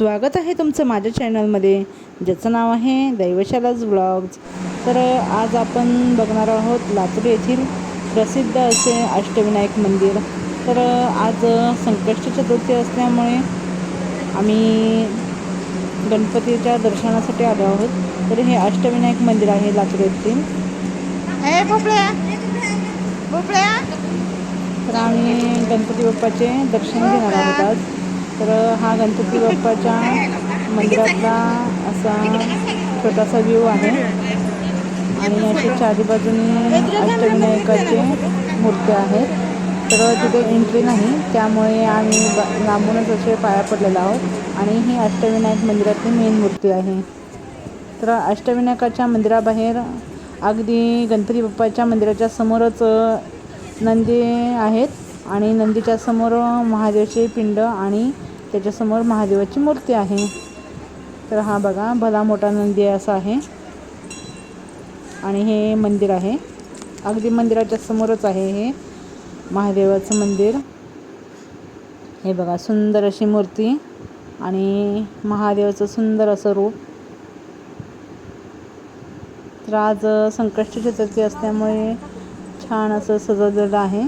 स्वागत आहे तुमचं माझ्या चॅनलमध्ये ज्याचं नाव आहे दैवशालाच ब्लॉग्स तर आज आपण बघणार आहोत लातूर येथील प्रसिद्ध असे अष्टविनायक मंदिर. तर आज संकष्ट चतुर्थी असल्यामुळे आम्ही गणपतीच्या दर्शनासाठी आलो आहोत. तर हे अष्टविनायक मंदिर आहे लातूर येथील. तर आम्ही गणपती बाप्पाचे दर्शन घेणार आहोत आज. तर हा गणपती बाप्पाच्या मंदिरातला असा छोटासा व्ह्यू आहे. आणि असे चारी बाजूनी अष्टविनायकाचे मूर्ती आहेत तर तिथे एंट्री नाही त्यामुळे आम्ही लांबूनच असे पाया पडलेलो आहोत. आणि ही अष्टविनायक मंदिरातली मेन मूर्ती आहे. तर अष्टविनायकाच्या मंदिराबाहेर अगदी गणपती बाप्पाच्या मंदिराच्या समोरच नंदी आहेत. आणि नंदीच्या समोर महादेवचे पिंड आणि त्याच्यासमोर महादेवाची मूर्ती आहे. तर हा बघा भला मोठा नंदी असा आहे. आणि हे मंदिर आहे. अगदी मंदिराच्या समोरच आहे हे महादेवाचं मंदिर. हे बघा सुंदर अशी मूर्ती आणि महादेवाचं सुंदर असं रूप. तर आज संकष्ट चतुर्थी असल्यामुळे छान असं सजवलेलं आहे.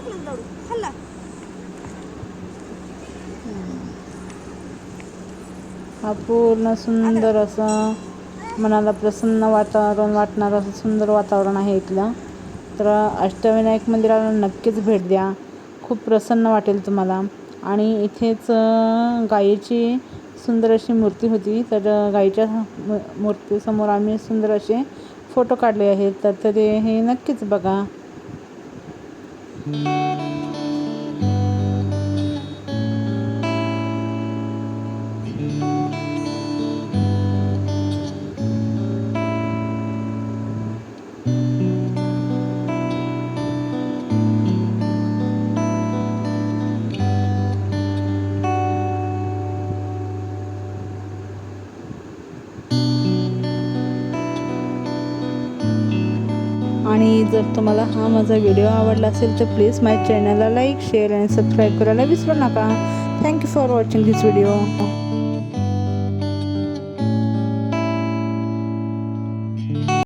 सेम सेम हा पूर्ण सुंदर असं मनाला प्रसन्न वातावरण वाटणारं असं सुंदर वातावरण आहे इथलं. तर अष्टविनायक मंदिराला नक्कीच भेट द्या. खूप प्रसन्न वाटेल तुम्हाला. आणि इथेच गायीची सुंदर अशी मूर्ती होती. तर गायीच्या मूर्तीसमोर आम्ही सुंदर असे फोटो काढले आहेत. तर ते हे नक्कीच बघा. thank mm -hmm. you आणि जर तुम्हाला हा माझा व्हिडिओ आवडला असेल तर प्लीज माझ्या चॅनलला लाईक शेअर आणि सबस्क्राईब करायला विसरू नका. Thank you for watching this video